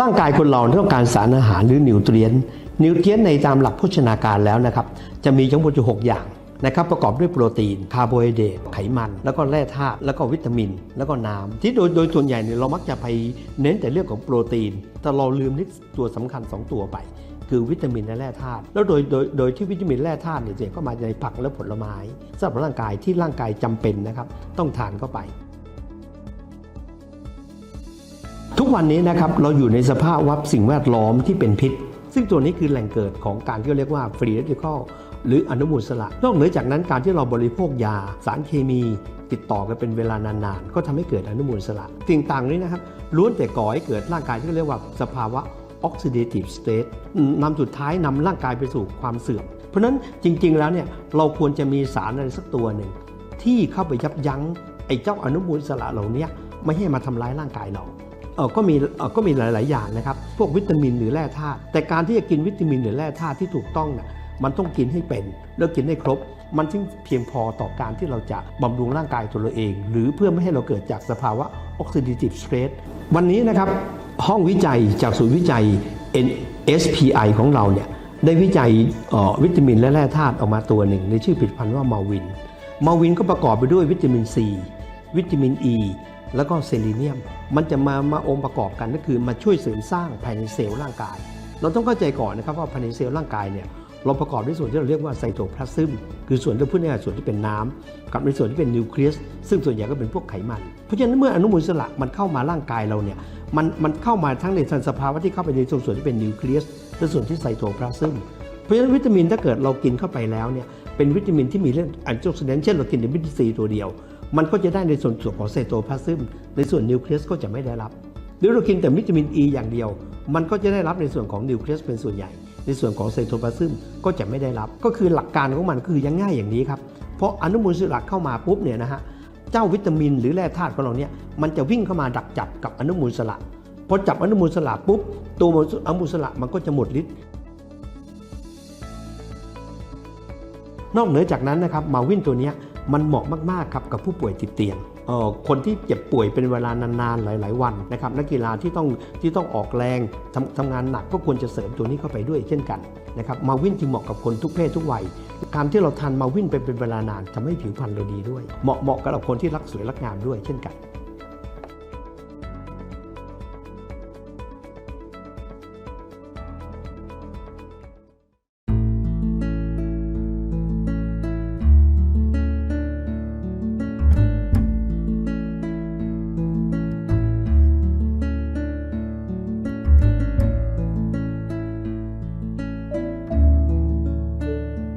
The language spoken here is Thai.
ร่างกายคนเราต้องการสารอาหารหรือนิวเทรียนนิวเทรียนในตามหลักโภชนาการแล้วนะครับ จะมีทั้งหมดอยู่หกอย่างนะครับประกอบด้วยโปรตีน คาร์โบไฮเดรตไขมัน แล้วก็แร่ธาตุแล้วก็วิตามิน แล้วก็น้ำที่โดยโดยส่วนใหญ่เนี่ยเรามักจะไปเน้นแต่เรื่องของโปรตีน แต่เราลืมนิดตัวสำคัญ 2 ตัวไป คือวิตามินและแร่ธาตุแล้วโดยโดยโดยที่วิตามินแร่ธาตุเนี่ยส่วนใหญ่ก็มาในผักและผลไม้สำหรับร่างกายที่ร่างกายจำเป็นนะครับต้องทานเข้าไป ทุกวันนี้นะครับเราอยู่ในสภาพวับสิ่งแวดล้อมที่เป็นพิษ ซึ่งตัวนี้คือแหล่งเกิดของการที่เรียกว่าฟรีเรดิคอลหรืออนุมูลสระนอกเหนือจากนั้นการที่เราบริโภคยา สารเคมี ติดต่อกันเป็นเวลานานๆ ก็ทำให้เกิดอนุมูลสระสิ่งต่างนี้นะครับล้วนแต่ก่อให้เกิดร่างกายที่เรียกว่าสภาวะ oxidative state นำสุดท้ายนำร่างกายไปสู่ความเสื่อม เพราะนั้นจริง ๆ แล้วเนี่ยเราควรจะมีสารอะไรสักตัวหนึ่ง ที่เข้าไปยับยั้งไอ้เจ้าอนุมูลสระเหล่านี้ไม่ให้มาทำร้ายร่างกายเรา ก็มีก็มีหลาย ๆ อย่างนะครับ พวกวิตามินหรือแร่ธาตุแต่การที่จะกินวิตามินหรือแร่ธาตุที่ถูกต้องน่ะมันต้องกินให้เป็นแล้วกินให้ครบ มันถึงเพียงพอต่อการที่เราจะบำรุงร่างกายตัวเราเอง หรือเพื่อไม่ให้เราเกิดจากสภาวะ oxidative stress วันนี้นะครับห้องวิจัยจากศูนย์วิจัย NSPI ของเราเนี่ยได้วิจัยออวิตามินและแร่ธาตุออกมาตัวหนึ่ง ในชื่อผลิตภัณฑ์ว่ามาวิน มาวินก็ประกอบไปด้วยวิตามินซีวิตามินอ e, ี แล้วก็เซเลเนียม มันจะมามาองค์ประกอบกันก็คือมาช่วยเสริมสร้างภายในเซลล์ร่างกาย เราต้องเข้าใจก่อนนะครับว่าภายในเซลล์ร่างกายเนี่ยเราประกอบด้วยส่วนที่เราเรียกว่าไซโตพลาซึมคือส่วนที่พูดง่ายส่วนที่เป็นน้ำกับในส่วนที่เป็นนิวเคลียสซึ่งส่วนใหญ่ก็เป็นพวกไขมัน เพราะฉะนั้นเมื่ออนุมูลอิสระมันเข้ามาร่างกายเราเนี่ยมันมันเข้ามาทั้งในสภาวะที่เข้าไปในส่วนที่เป็นนิวเคลียสและส่วนที่ไซโตพลาซึมเพราะฉะนั้นวิตามินถ้าเกิดเรากินเข้าไปแล้วเนี่ยเป็นวิตามินที่มีเรื่องแอนติออกซิแดนเช่นเรากินวิตามินซีตัวเดียว มันก็จะได้ในส่วนของไซโตพลาซึมในส่วนนิวเคลียสก็จะไม่ได้รับหรือเรากินแต่วิตามินอ e ีอย่างเดียว มันก็จะได้รับในส่วนของนิวเคลียสเป็นส่วนใหญ่ ในส่วนของไซโตพลาซึมก็จะไม่ได้รับ ก็คือหลักการของมันก็คือยังง่ายอย่างนี้ครับเพราะอนุมูลอิสระเข้ามาปุ๊บเนี่ยนะฮะเจ้าวิตามินหรือแร่ธาตุของเราเนี่ยมันจะวิ่งเข้ามาดักจับกับอนุมูลอิสระพอจับอนุมูลอิสระปุ๊บตัวอนุมูลอิสระมันก็จะหมดฤทธิ์นอกเหนือจากนั้นนะครับมาวินตัวเนี้ย มันเหมาะมากๆครับกับผู้ป่วยติดเตียงคนที่เจ็บป่วยเป็นเวลานานๆหลาย ๆ วันนะครับนักกีฬาที่ต้องที่ต้องออกแรงทำทำงานหนักก็ควรจะเสริมตัวนี้เข้าไปด้วยเช่นกันนะครับมาวินจึงเหมาะกับคนทุกเพศทุกวัยการที่เราทานมาวินไปเป็นเวลานานทำให้ผิวพรรณเราดีด้วย เหมาะเหมาะกับคนที่รักสวยรักงามด้วยเช่นกัน